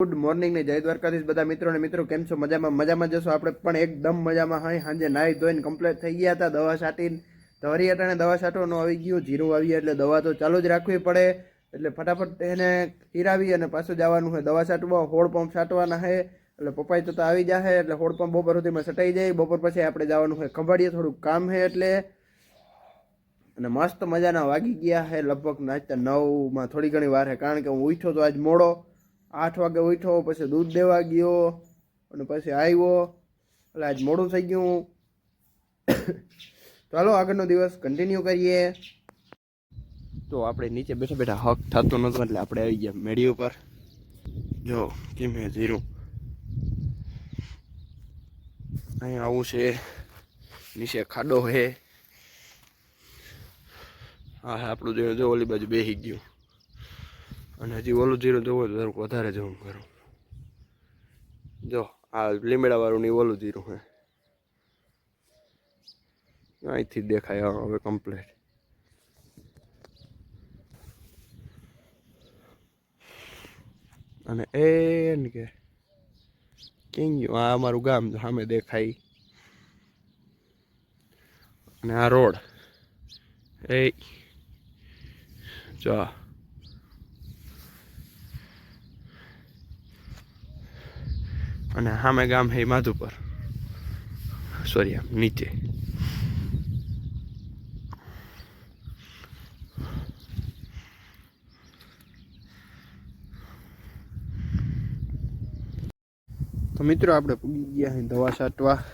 Good morning ને જય દ્વારકાધીશ બધા મિત્રો ને મિત્રો, કેમ છો? મજામાં? મજામાં જશો? આપણે પણ એકદમ મજામાં. હોય સાંજે નાહી ધોઈને કમ્પ્લીટ થઈ ગયા હતા દવા છાંટીને. તો હરી અટાણે દવા છાંટવાનું આવી ગયું, જીરું આવી એટલે દવા તો ચાલુ જ રાખવી પડે. એટલે ફટાફટ એને હીરાવી અને પાછું જવાનું હોય દવા છાંટવા, હોળ પંપ છાંટવાના હે એટલે પપ્પાઈ તો આવી જશે એટલે હોળ પંપ બપોર સુધીમાં સટાઈ જાય. બપોર પછી આપણે જવાનું હોય ખંભાળીએ થોડુંક કામ છે એટલે. અને મસ્ત મજાના વાગી ગયા હે લગભગ નાચતા નવમાં થોડી ઘણી વાર હે કારણ કે હું ઉઠ્યો તો આજ મોડો. આઠ વાગે ઉઠ્યો, પછી દૂધ દેવા ગયો અને પછી આવ્યો. એટલે આજ મોડું થઈ ગયું ચાલો આગળનો દિવસ કન્ટિન્યુ કરીએ. તો આપણે નીચે બેઠા બેઠા હક થતો નહોતો, એટલે આપણે આવી ગયા મેળી ઉપર. જો, કેમે હે ઝીરો. અહીંયા આવું છે, નીચે ખાડો છે. હા હા, આપણું જીરો જો ઓલી બાજુ બેસી ગયું. અને હજી ઓલું જીરો જોવો તો થોડુંક વધારે જવું કરું જો, આ લીમડાવાળું નહીં ઓલું જીરું હે. અહીંથી દેખાય હવે કમ્પ્લીટ અને એ ને કે કેમ ગયું આ અમારું ગામ સામે દેખાય. અને આ રોડ. એ જો અને સામે ગામ હે માધુપર. સોરી આમ નીચે. તો મિત્રો, આપણે પૂગી ગયા અહીં દવા છાંટવા.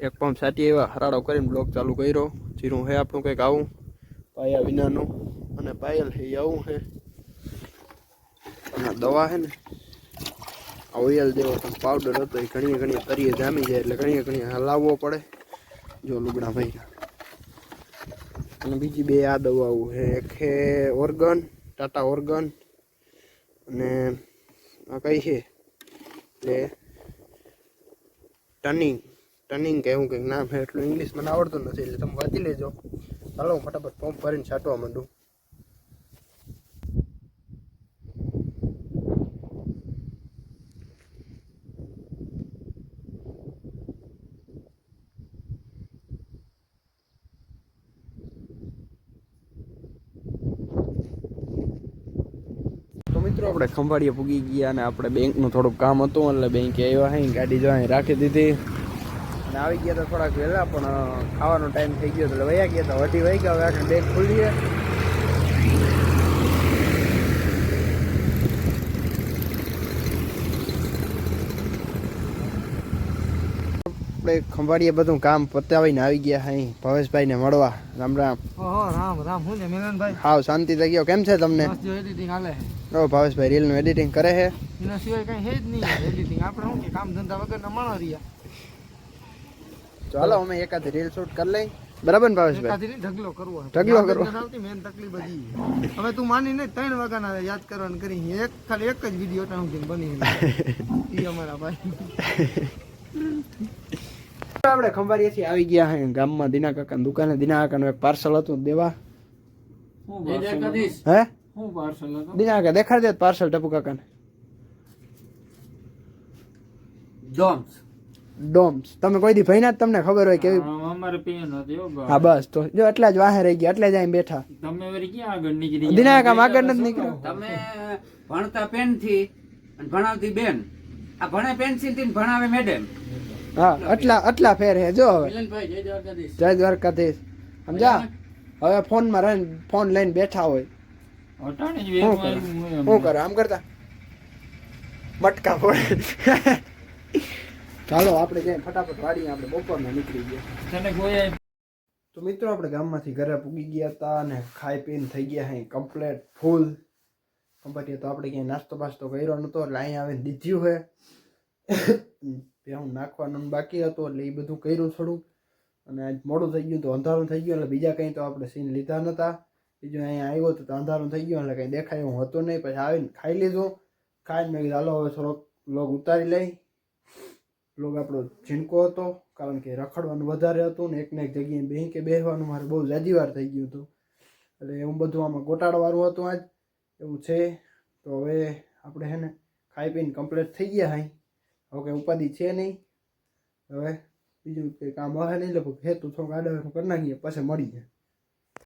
એક પંપ છાંટી એવા હરાડો કરીને બ્લોક ચાલુ કર્યો. જીરું હે આપણું કંઈક આવું. પાયા વિનાનું. અને પાયલ હે આવું હે. અને દવા હે ને આ ઓઇલ જેવો પણ પાવડર હતો. એ ઘણી ઘણી તરીએ જામી જાય એટલે ઘણી ઘણી હલાવવો પડે. જો લુગડા ભાઈ અને બીજી બે આ દવાઓ છે. એક છે ઓર્ગન, ટાટા ઓર્ગન. અને આ કઈ છે? એટલે ટનિંગ. ટનિંગ કે એવું કંઈક નામ છે. એટલું ઇંગ્લિશ મને આવડતું નથી, એટલે તમે વાંચી લેજો. ચાલો હું ફટાફટ પંપ ભરીને છાંટવા માંડું તો મિત્રો આપણે ખંભાળીએ પૂગી ગયા અને આપણે બેંકનું થોડુંક કામ હતું એટલે બેંકે આવ્યા અહીં ગાડી જો અહીં રાખી દીધી. અને આવી ગયા તો થોડાક વહેલા પણ ખાવાનો ટાઈમ થઈ ગયો એટલે વયા ગયા તો વધી વહી ગયા હવે આપણે બેંક ખોલીએ. આપણે ખંભાળીએ બધું કામ પતાવીને આવી ગયા અહીં ભવેશભાઈને મળવા. રામ રામ. રામ રામ. હું મિલનભાઈ? હાવ શાંતિ થઈ ગયો. કેમ છે તમને? ઓ ભાવેશભાઈ રીલનું એડિટિંગ કરે છે? એના સિવાય કઈ છે જ નહીં એડિટિંગ આપણે શું કે કામ ધંધા વગરના માણસ રહ્યા. ચાલો અમે એકાદ રીલ શૂટ કરી લઈ. બરાબર ને ભાવેશભાઈ? ઢગલો કરવો છે. ઢગલો કરવો. આવતી મેન તકલીફ બધી હવે તું માની નહીં ત્રણ વાગ્યાના યાદ કરવાનું કરી. એક ખાલી એક જ વીડિયો ટાણું જેમ બની એ અમારા ભાઈ. આપણે ખંભાળીએથી આવી ગયા હે. ગામમાં દિના કાકાની દુકાને દિના કાકાનું એક પાર્સલ હતું દેવા. હે? હું પાર્સલ હતો દેખાડ દે પાર્સલ ટપુ કાકાને. ડોમ્સ ડોમ્સ તમે કોઈ દી ભઈના જ તમને ખબર હોય કેવી અમારે પેન હતી હા બસ. તો જો એટલા જ વાહે રહી ગયા એટલે જ આઈ બેઠા. તમે વરી ક્યાં આગળ નીકળી દીના આમ આગળ નથી નીકળ્યો. તમે ભણતા પેનથી અને ભણાવતી બેન. આ ભણે પેન્સિલથી ભણાવે મેડમ હા આટલા આટલા ફેર હે જો હવે. મિલનભાઈ જય દ્વારકાધીશ. જય દ્વારકાધીશ. સમજા હવે ફોનમાં રહીને ફોન લઈને બેઠા હોય. શું કરે? આમ કરતા? મટકા પડે ચાલો આપણે જઈને ફટાફટ વાડીએ આપણે બપોરના નીકળી ગયા. કોઈ તો મિત્રો આપણે ગામમાંથી ઘરે પૂગી ગયા હતા અને ખાઈ પીને થઈ ગયા અહીં કમ્પ્લેટ ફૂલ કમ્પ્લીટ તો આપણે ક્યાંય નાસ્તો બાસ્તો કર્યો નહોતો એટલે અહીંયા આવીને દીધ્યું હે. હું નાખવાનું બાકી હતો એટલે એ બધું કર્યું થોડું અને આજ મોડું થઈ ગયું તો અંધારું થઈ ગયું એટલે બીજા કંઈ તો આપણે સીન લીધા નહોતા બીજું અહીંયા આવ્યો તો અંધારું થઈ ગયું, એટલે કંઈ દેખાય એવું હતું નહીં. પછી આવીને ખાઈ લીધું. ખાઈને મેં કીધું, હાલો, હવે થોડોક લોગ ઉતારી લઈ. લોગ આપણો ઝીણકો હતો, કારણ કે રખડવાનું વધારે હતું ને એકને એક જગ્યાએ બે કે બેસવાનું મારે બહુ જાજી થઈ ગયું હતું. એટલે એવું બધું આમાં ગોટાળાવાળું હતું આજ. એવું છે. તો હવે આપણે હે ને ખાઈ પીને કમ્પ્લીટ થઈ ગયા હાઈ હવે કંઈ ઉપાધિ છે નહીં. હવે બીજું કંઈ કામ હોય નહીં લગભગ હેતું થોડુંક આડે કરી નાખીએ, પછી મળીએ.